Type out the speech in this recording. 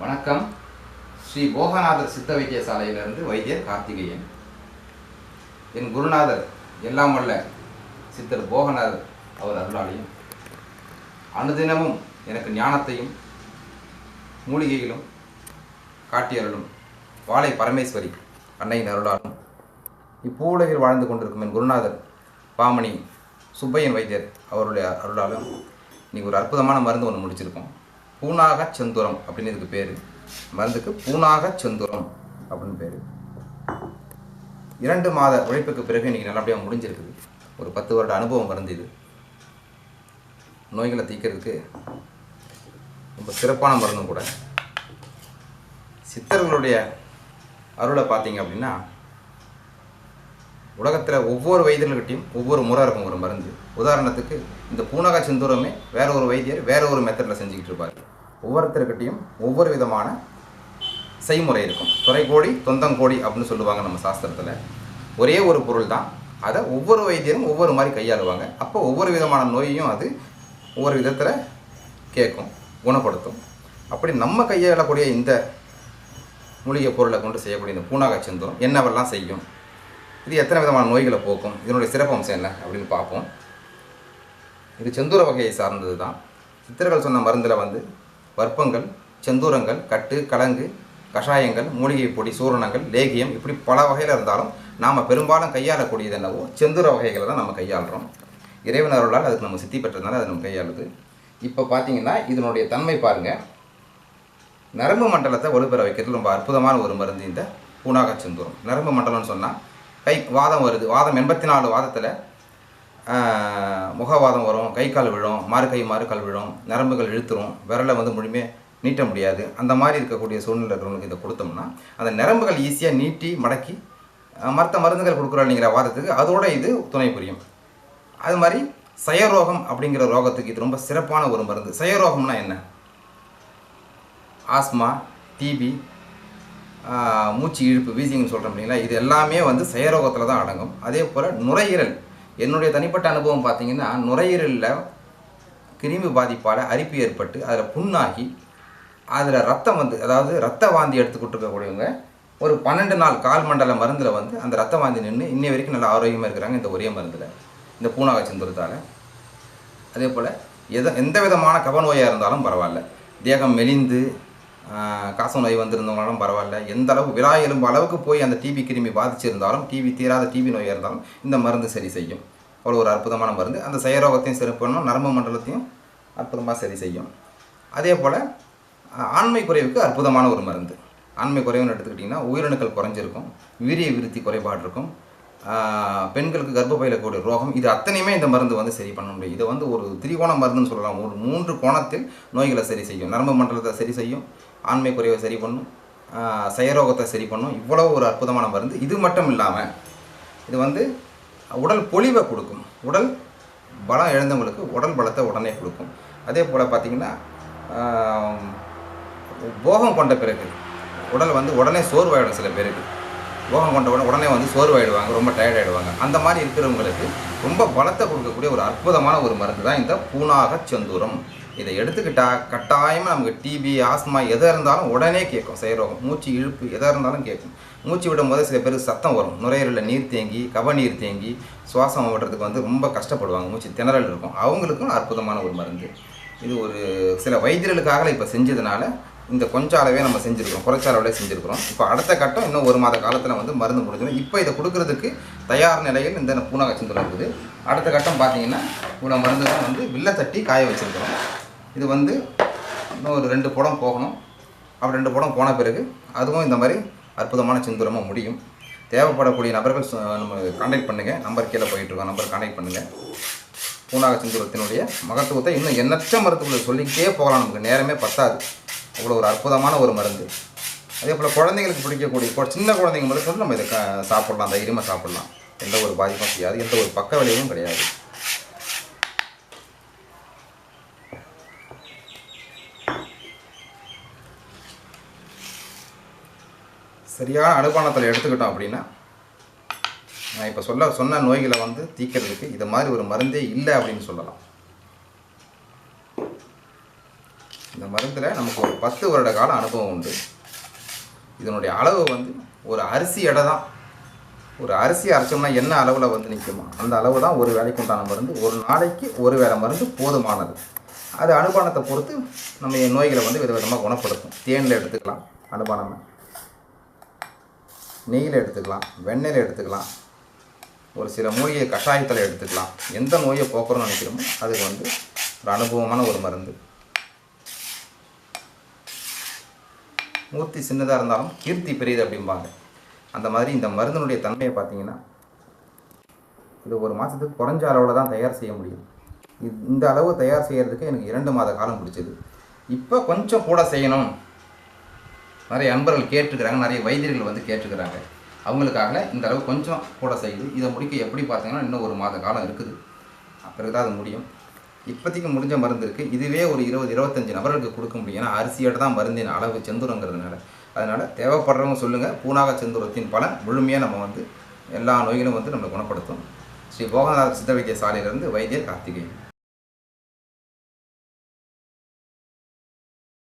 வணக்கம். ஸ்ரீ போகநாதர் சித்த வைத்தியசாலையிலிருந்து வைத்தியர் கார்த்திகேயன். என் குருநாதர் எல்லாம் வல்ல சித்தர் போகநாதர் அவர் அருளாலையும் அனுதினமும் எனக்கு ஞானத்தையும் மூலிகைகளும் காட்டியருளும் வாழை பரமேஸ்வரி அன்னையின் அருளாலும் இப்பூலகில் வாழ்ந்து கொண்டிருக்கும் என் குருநாதர் பாமணி சுப்பையன் வைத்தியர் அவருடைய அருளாலும் இன்றைக்கி ஒரு அற்புதமான மருந்து ஒன்று முடிச்சிருக்கோம். பூனாக செந்துரம் அப்படின்னு இதுக்கு பேர். மருந்துக்கு பூனாக செந்துரம் அப்படின்னு பேர். இரண்டு மாத உழைப்புக்கு பிறகு இன்னைக்கு நல்லபடியாக முடிஞ்சிருக்குது. ஒரு பத்து வருட அனுபவம் மருந்து இது. நோய்களை தீக்கிறதுக்கு ரொம்ப சிறப்பான மருந்தும் கூட. சித்தர்களுடைய அருளை பார்த்தீங்க அப்படின்னா உலகத்தில் ஒவ்வொரு வைத்தியர்கள்கிட்டையும் ஒவ்வொரு முறை இருக்கும் ஒரு மருந்து. உதாரணத்துக்கு இந்த பூனகா செந்தூரமே வேற ஒரு வைத்தியர் வேற ஒரு மெத்தடில் செஞ்சுக்கிட்டு இருப்பார். ஒவ்வொருத்தர்கிட்டையும் ஒவ்வொரு விதமான செய்முறை இருக்கும். துறைக்கோடி தொந்தங்கோடி அப்படின்னு சொல்லுவாங்க நம்ம சாஸ்திரத்தில். ஒரே ஒரு பொருள் தான் அதை ஒவ்வொரு வைத்தியரும் ஒவ்வொரு மாதிரி கையாளுவாங்க. அப்போ ஒவ்வொரு விதமான நோயையும் அது ஒவ்வொரு விதத்தில் கேட்கும் குணப்படுத்தும். அப்படி நம்ம கையாளக்கூடிய இந்த மூலிகை பொருளை கொண்டு செய்யக்கூடிய இந்த பூனாக செந்தூரம் என்னவெல்லாம் செய்யும்? இது எத்தனை விதமான நோய்களை போக்கும் இதனுடைய சிறப்பம்சம் என்ன அப்படின்னு பார்ப்போம். இது செந்தூர வகையை சார்ந்தது தான். சித்தர்கள் சொன்ன மருந்தில் வந்து வற்பங்கள் செந்தூரங்கள் கட்டு கலங்கு கஷாயங்கள் மூலிகை பொடி சூரணங்கள் லேகியம் இப்படி பல வகையில் இருந்தாலும் நாம் பெரும்பாலும் கையாளக்கூடியது என்னவோ செந்தூர வகைகளை தான் நம்ம கையாளுறோம். இறைவன் அருளால் அதுக்கு நம்ம சித்தி பெற்றதுனால அது நம்ம கையாளுது. இப்போ பார்த்தீங்கன்னா இதனுடைய தன்மை பாருங்கள் நரம்பு மண்டலத்தை வலுப்பெற வைக்கிறது ரொம்ப அற்புதமான ஒரு மருந்து இந்த பூனாக செந்தூரம். நரம்பு மண்டலம்னு சொன்னால் கை வாதம் வருது. வாதம் எண்பத்தி நாலு வாதத்தில் முகவாதம் வரும் கை கால் விழும் மாறு கை மாறு கால் விழும் நரம்புகள் இழுத்துரும் விரலை வந்து முழுமையாக நீட்ட முடியாது. அந்த மாதிரி இருக்கக்கூடிய சூழ்நிலை இருக்கிறவங்களுக்கு இதை கொடுத்தோம்னா அந்த நரம்புகள் ஈஸியாக நீட்டி மடக்கி மற்ற மருந்துகள் கொடுக்குறோம் அப்படிங்கிற வாதத்துக்கு அதோட இது துணை புரியும். அது மாதிரி சயரோகம் அப்படிங்கிற ரோகத்துக்கு இது ரொம்ப சிறப்பான ஒரு மருந்து. சயரோகம்னா என்ன? ஆஸ்மா டிபி மூச்சு இழுப்பு வீசிங்னு சொல்கிறோம் இல்லைங்களா? இது எல்லாமே வந்து செயரோகத்தில் தான் அடங்கும். அதே போல் நுரையீரல். என்னுடைய தனிப்பட்ட அனுபவம் பார்த்திங்கன்னா நுரையீரலில் கிருமி பாதிப்பால் அரிப்பு ஏற்பட்டு அதில் புண்ணாகி அதில் ரத்தம் வந்து அதாவது ரத்த வாந்தி எடுத்துக்கிட்டு இருக்கக்கூடியவங்க ஒரு பன்னெண்டு நாள் கால் மண்டல மருந்தில் வந்து அந்த ரத்த வாந்தி நின்று இன்னை வரைக்கும் நல்லா ஆரோக்கியமாக இருக்கிறாங்க இந்த ஒரே மருந்தில் இந்த பூனாக செந்துருத்தால் அதே போல் எத எந்த விதமான கபநோயாக இருந்தாலும் பரவாயில்ல. தேகம் மெலிந்து காச நோய் வந்திருந்தவங்களாலும் பரவாயில்ல. எந்த அளவு விழா எலும்பு அளவுக்கு போய் அந்த டிபி கிருமி பாதிச்சிருந்தாலும் டிபி தீராத டிபி நோயாக இருந்தாலும் இந்த மருந்து சரி செய்யும். அவ்வளோ ஒரு அற்புதமான மருந்து. அந்த செயரோகத்தையும் சரி பண்ணணும் நரம்பு மண்டலத்தையும் அற்புதமாக சரி செய்யும். அதே போல் ஆண்மை குறைவுக்கு அற்புதமான ஒரு மருந்து. ஆண்மை குறைவுன்னு எடுத்துக்கிட்டிங்கன்னா உயிரணுக்கள் குறைஞ்சிருக்கும் வீரிய விருத்தி குறைபாடு இருக்கும். பெண்களுக்கு கர்ப்பப்பையில் கூடிய ரோகம் இது அத்தனையுமே இந்த மருந்து வந்து சரி பண்ண முடியும் இது வந்து ஒரு திரிகோண மருந்துன்னு சொல்லலாம். ஒரு மூன்று கோணத்தில் நோய்களை சரி செய்யும். நரம்பு மண்டலத்தை சரி செய்யும். ஆண்மை குறைவை சரி பண்ணும். செயரோகத்தை சரி பண்ணும். இவ்வளோ ஒரு அற்புதமான மருந்து. இது மட்டும் இல்லாமல் இது வந்து உடல் பொலிவை கொடுக்கும். உடல் பலம் இழந்தவங்களுக்கு உடல் பலத்தை உடனே கொடுக்கும். அதே போல் பார்த்திங்கன்னா போகம் கொண்ட பிறகு உடல் வந்து உடனே சோர்வாயிடும் சில பேருக்கு. யோகம் கொண்ட உடனே உடனே வந்து சோர்வாயிடுவாங்க ரொம்ப டயர்டாயிடுவாங்க அந்த மாதிரி இருக்கிறவங்களுக்கு ரொம்ப பலத்தை கொடுக்கக்கூடிய ஒரு அற்புதமான ஒரு மருந்து தான் இந்த பூனாக செந்தூரம். இதை எடுத்துக்கிட்டால் கட்டாயமாக நமக்கு டிபி ஆஸ்மா எதாக இருந்தாலும் உடனே கேட்கும். செயரோகம் மூச்சு இழுப்பு எதாக இருந்தாலும் கேட்கும். மூச்சு விடும் போது சில பேருக்கு சத்தம் வரும். நுரையீரலில் நீர் தேங்கி கபநீர் தேங்கி சுவாசம் விடுறதுக்கு வந்து ரொம்ப கஷ்டப்படுவாங்க. மூச்சு திணறல் இருக்கும். அவங்களுக்கும் அற்புதமான ஒரு மருந்து. இது ஒரு சில வைத்தியர்களுக்காக இப்போ செஞ்சதுனால இந்த கொஞ்ச அளவே நம்ம செஞ்சுருக்கோம் குறைச்ச அளவில் செஞ்சுருக்கிறோம். இப்போ அடுத்த கட்டம் இன்னும் ஒரு மாத காலத்தில் வந்து மருந்து முடிஞ்சிடும். இப்போ இதை கொடுக்கறதுக்கு தயார் நிலையில் இந்த பூனாக சிந்தரம் இருக்குது. அடுத்த கட்டம் பார்த்தீங்கன்னா இவ்வளோ மருந்து தான் வந்து வில்ல தட்டி காய வச்சுருக்கிறோம். இது வந்து இன்னும் ஒரு ரெண்டு புடம் போகணும். அப்படி ரெண்டு புடம் போன பிறகு அதுவும் இந்த மாதிரி அற்புதமான சிந்தூரமாக முடியும். தேவைப்படக்கூடிய நபர்கள் நம்ம கான்டாக்ட் பண்ணுங்கள் நம்பர் கீழே போயிட்டுருக்கோம் நம்பர் கான்டாக்ட் பண்ணுங்கள் பூனாக சிந்தூரத்தினுடைய மகத்துவத்தை இன்னும் எண்ணற்ற மருத்துவங்களை சொல்லிக்கிட்டே போகலாம். நமக்கு நேரமே பத்தாது. அவ்வளோ ஒரு அற்புதமான ஒரு மருந்து. அதே போல் குழந்தைங்களுக்கு பிடிக்கக்கூடிய சின்ன குழந்தைங்க முதல் கொண்டு நம்ம இதை க- தைரியமாக சாப்பிட்லாம். எந்த ஒரு பாதிப்பும் செய்யாது எந்த ஒரு பக்க விளைவும் கிடையாது. சரியான அனுபானத்தில் எடுத்துக்கிட்டோம் அப்படின்னா நான் இப்போ சொல்ல சொன்ன நோய்களை வந்து தீக்கிறதுக்கு இது மாதிரி ஒரு மருந்தே இல்லை அப்படின்னு சொல்லலாம். இந்த மருந்தில் நமக்கு ஒரு பத்து வருட கால அனுபவம் உண்டு. இதனுடைய அளவு வந்து ஒரு அரிசி எடை தான். ஒரு அரிசி அரைச்சோம்னா என்ன அளவில் வந்து நிற்குமா அந்த அளவு தான் ஒரு வேலைக்கு உண்டான மருந்து. ஒரு நாளைக்கு ஒரு வேலை மருந்து போதுமானது. அது அனுபானத்தை பொறுத்து நம்ம நோய்களை வந்து விதவிதமாக குணப்படுத்தும். தேனில் எடுத்துக்கலாம் அனுபானம். நெய்யில் எடுத்துக்கலாம் வெண்ணெயில் எடுத்துக்கலாம். ஒரு சில மூலிகை கஷாயத்தில் எடுத்துக்கலாம். எந்த நோயை போக்குறோம்னு நினைக்கிறோமோ அதுக்கு வந்து ஒரு அனுபவமான ஒரு மருந்து. மூர்த்தி சின்னதாக இருந்தாலும் கீர்த்தி பெரியது அப்படிம்பாங்க. அந்த மாதிரி இந்த மருந்தினுடைய தன்மையை பார்த்தீங்கன்னா இது ஒரு மாதத்துக்கு குறைஞ்ச அளவில் தான் தயார் செய்ய முடியும். இந்த அளவு தயார் செய்கிறதுக்கு எனக்கு இரண்டு மாத காலம் பிடிச்சது. இப்போ கொஞ்சம் கூட செய்யணும். நிறைய அன்பர்கள் கேட்டுக்கிறாங்க நிறைய வைத்தியர்கள் வந்து கேட்டுக்கிறாங்க அவங்களுக்காக இந்த அளவு கொஞ்சம் கூட செய்யுது இதை முடிக்க எப்படி பார்த்தீங்கன்னா இன்னும் ஒரு மாத காலம் இருக்குது. பிறகு தான் அது முடியும். இப்போதைக்கு முடிஞ்ச மருந்து இருக்குது இதுவே ஒரு இருபது இருபத்தஞ்சி நபர்களுக்கு கொடுக்க முடியும். ஏன்னா அரிசியோட தான் மருந்தின் அளவு செந்துரங்கிறதுனால. அதனால் தேவைப்படுறவங்க சொல்லுங்கள் பூனாக செந்துரத்தின் பலன் முழுமையாக நம்ம வந்து எல்லா நோய்களும் வந்து நம்மளை குணப்படுத்தும். ஸ்ரீ போகநாத சித்த வைத்திய சாலையிலிருந்து வைத்தியர் கார்த்திகேயன்.